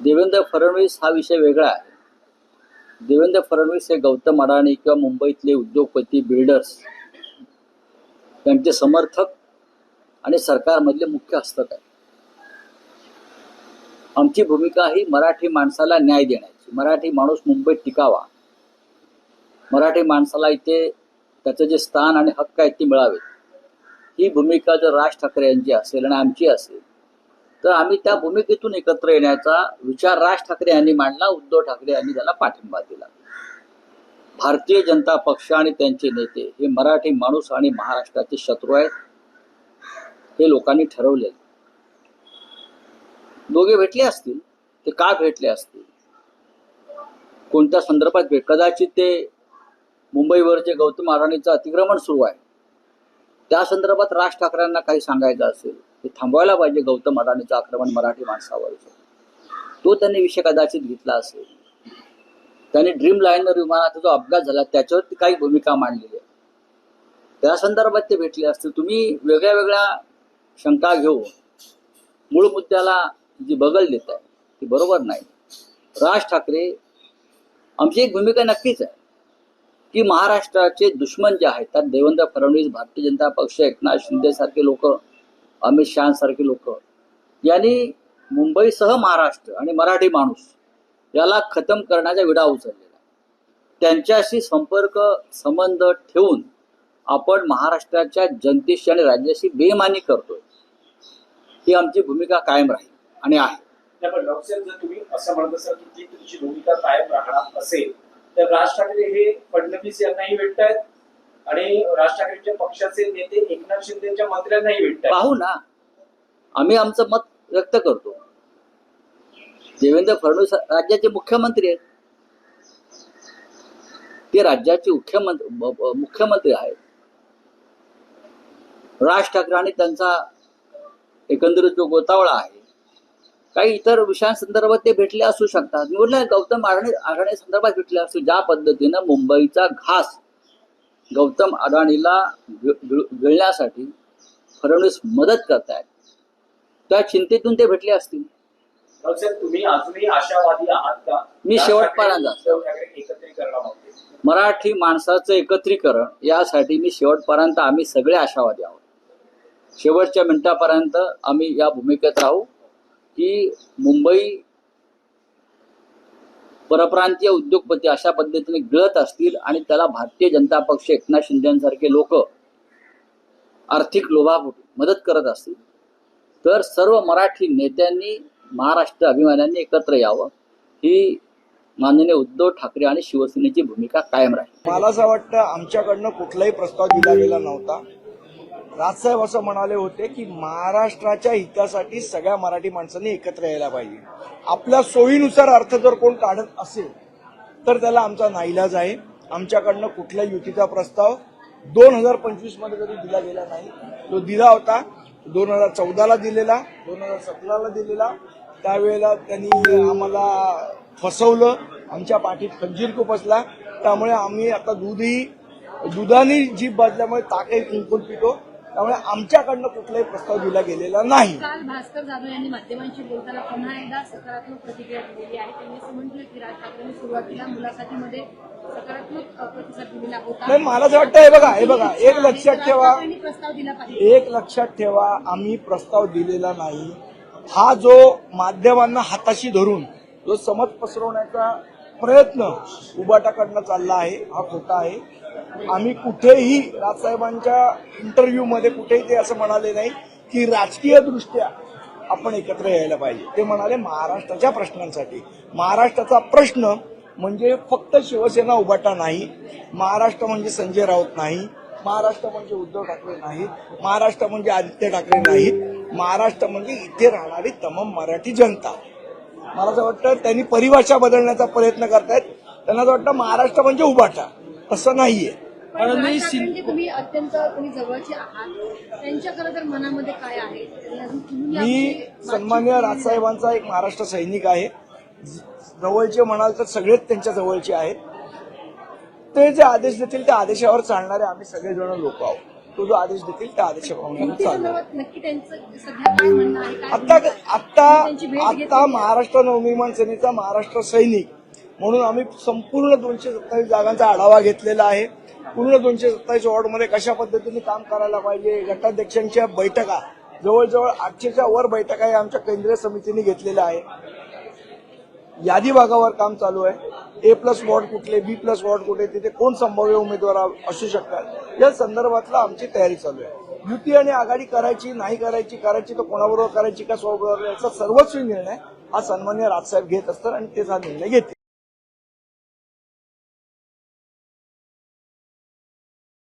देवेंद्र फडणवीस हा विषय वेगळा आहे. देवेंद्र फडणवीस हे गौतम अडाणी किंवा मुंबईतले उद्योगपती बिल्डर्स त्यांचे समर्थक आणि सरकारमधले मुख्य हस्तक आहे आमची भूमिका ही मराठी माणसाला न्याय देण्याची. मराठी माणूस मुंबईत टिकावा. मराठी माणसाला इथे त्याचं जे स्थान आणि हक्क आहेत ते मिळावेत. ही भूमिका जर राज ठाकरे यांची असेल आणि आमची असेल तर आम्ही त्या भूमिकेतून एकत्र येण्याचा विचार राज ठाकरे यांनी मांडला उद्धव ठाकरे यांनी त्याला पाठिंबा दिला. भारतीय जनता पक्ष आणि त्यांचे नेते हे मराठी माणूस आणि महाराष्ट्राचे शत्रू आहेत हे लोकांनी ठरवले दोघे भेटले असतील ते का भेटले असतील? कोणत्या संदर्भात भेट? कदाचित ते मुंबईवर जे गौतम अडाणीचं अतिक्रमण सुरू आहे त्या संदर्भात राज ठाकरेंना काही सांगायचं असेल ते थांबवायला पाहिजे गौतम अदानीचं आक्रमण मराठी माणसावर. तो त्यांनी विषय कदाचित घेतला असेल. त्यांनी ड्रीम लाईनर विमानाचा जो अपघात झाला त्याच्यावरती काही भूमिका मांडलेली आहे. त्या संदर्भात ते भेटले असतील. तुम्ही वेगळ्या वेगळ्या शंका घेऊन मूळ मुद्द्याला जी बगल देत आहे ती बरोबर नाही. राज ठाकरे आमची एक भूमिका नक्कीच आहे की महाराष्ट्राचे दुश्मन जे आहेत त्यात देवेंद्र फडणवीस भारतीय जनता पक्ष एकनाथ शिंदे सारखे लोक अमित शहासारखे लोक. यांनी मुंबईसह महाराष्ट्र आणि मराठी माणूस याला खतम करण्याचा विडा उचललेला त्यांच्याशी संपर्क संबंध ठेवून आपण महाराष्ट्राच्या जनतेशी आणि राज्याशी बेमानी करतोय. ही आमची भूमिका कायम राहील आणि आहे. तुम्ही असं म्हणत असाल की ती तुमची भूमिका कायम राहणार असेल तर राज ठाकरे हे फडणवीस यांनाही भेटतायत आणि राज ठाकरेंच्या पक्षाचे नेते एकनाथ शिंदेच्या मंत्र्यांनाही भेटतात. पाहू ना. आम्ही आमचं मत व्यक्त करतो. देवेंद्र फडणवीस राज्याचे मुख्यमंत्री आहेत. ते राज्याचे मुख्यमंत्री मुख्यमंत्री आहेत. राज ठाकरे आणि त्यांचा एकंदरीत जो गोतावळा आहे काही इतर विषयांसंदर्भात ते भेटले असू शकतात. निवडल्या गौतम अडाणी अडाणी संदर्भात भेटले असू ज्या पद्धतीनं मुंबईचा घास गौतम अडाणीला गिळ- गिळ- गिळण्यासाठी फडणवीस मदत करतायत. त्या चिंतेतून ते भेटले असतील. तुम्ही अजूनही आशावादी आहात का? मी शेवटपर्यंत मराठी माणसाचं एकत्रीकरण यासाठी मी शेवटपर्यंत आम्ही सगळे आशावादी आहोत. शेवटच्या मिनिटापर्यंत आम्ही या भूमिकेत राहू की मुंबई परप्रांतीय उद्योगपती अशा पद्धतीने गिळत असतील आणि त्याला भारतीय जनता पक्ष एकनाथ शिंदेसारखे लोक आर्थिक लोभापोटी मदत करत असतील तर सर्व मराठी नेत्यांनी महाराष्ट्र अभिमान्यांनी एकत्र यावं. ही माननीय उद्धव ठाकरे आणि शिवसेनेची भूमिका कायम राहील. मला असं वाटतं आमच्याकडनं कुठलाही प्रस्ताव दिला गेला नव्हता. राजसाहेब असं म्हणाले होते की महाराष्ट्राच्या हितासाठी सगळ्या मराठी माणसांनी एकत्र यायला पाहिजे. आपल्या सोयीनुसार अर्थ जर कोण काढत असेल तर त्याला आमचा नाईलाज आहे. आमच्याकडनं कुठल्या युतीचा प्रस्ताव दोन हजार पंचवीसमध्ये जरी दिला गेला नाही तो दिला होता. दोन हजार चौदाला दिलेला दोन हजार सतराला दिलेला. त्यावेळेला त्यांनी आम्हाला फसवलं आमच्या पाठीत खंजीर खुपसला त्यामुळे आम्ही आता दूधही दुधाने जीभ बाजल्यामुळे ताकही कुंकून पितो. त्यामुळे आमच्याकडनं कुठलाही प्रस्ताव दिला गेलेला नाही. काल भास्कर जाधव यांनी माध्यमांशी बोलताना पुन्हा एकदा सकारात्मक प्रतिक्रिया दिलेली आहे. त्यांनी असं म्हटलं की राज ठाकरेंनी सुरुवातीला मुलाखतीमध्ये सकारात्मक अ, प्रतिसाद दिलेला होता. नाही मला असं वाटतं हे बघा हे बघा एक लक्षात ठेवा. राज ठाकरेंनी प्रस्ताव दिला पाहिजे. एक लक्षात ठेवा आम्ही प्रस्ताव दिलेला नाही. हा जो माध्यमांना हाताशी धरून जो समज पसरवण्याचा प्रयत्न उबाटाकडनं चालला आहे हा खोटा आहे. आम्ही कुठेही राजसाहेबांच्या इंटरव्ह्यूमध्ये कुठेही ते असं म्हणाले नाही की राजकीय दृष्ट्या आपण एकत्र यायला पाहिजे. ते म्हणाले महाराष्ट्राच्या प्रश्नांसाठी. महाराष्ट्राचा प्रश्न म्हणजे फक्त शिवसेना उभाटा नाही महाराष्ट्र म्हणजे संजय राऊत नाही महाराष्ट्र म्हणजे उद्धव ठाकरे नाहीत महाराष्ट्र म्हणजे आदित्य ठाकरे नाहीत महाराष्ट्र म्हणजे इथे राहणारी तमाम मराठी जनता. मला असं वाटतं त्यांनी परिभाषा बदलण्याचा प्रयत्न करतायत. त्यांना असं वाटतं महाराष्ट्र म्हणजे उभाटा. तसं नाहीये. राज ठाकरेंची तुम्ही अत्यंत तुम्ही जवळचे आहात. त्यांच्या खरं तर मनामध्ये काय आहे? मी सन्मान्य राजसाहेबांचा एक महाराष्ट्र सैनिक आहे. जवळचे म्हणाल तर सगळेच त्यांच्या जवळचे आहेत. ते जे आदेश देतील त्या आदेशावर चालणारे आम्ही सगळेजण लोक आहोत. तो जो आदेश देतील त्या आदेशाप्रमाणे आता आता आता महाराष्ट्र नवनिर्माण सेनेचा महाराष्ट्र सैनिक. म्हणून आम्ही संपूर्ण दोनशे सत्तावीस जागांचा आढावा घेतलेला आहे. पूर्ण दोनशे सत्तावीस वॉर्डमध्ये कशा पद्धतीने काम करायला पाहिजे गटाध्यक्षांच्या बैठका जवळजवळ आठशेच्या वर बैठका या आमच्या केंद्रीय समितीने घेतलेल्या आहे यादी भागावर काम चालू आहे. ए प्लस वॉर्ड कुठले बी प्लस वॉर्ड कुठे तिथे कोण संभाव्य उमेदवार असू शकतात? या संदर्भातला आमची तयारी चालू आहे. युती आणि आघाडी करायची नाही करायची करायची तर कोणाबरोबर करायची का स्वबरोबर याचा सर्वस्वी निर्णय हा सन्मान्य राजसाहेब घेत असतात आणि तेच हा निर्णय घेते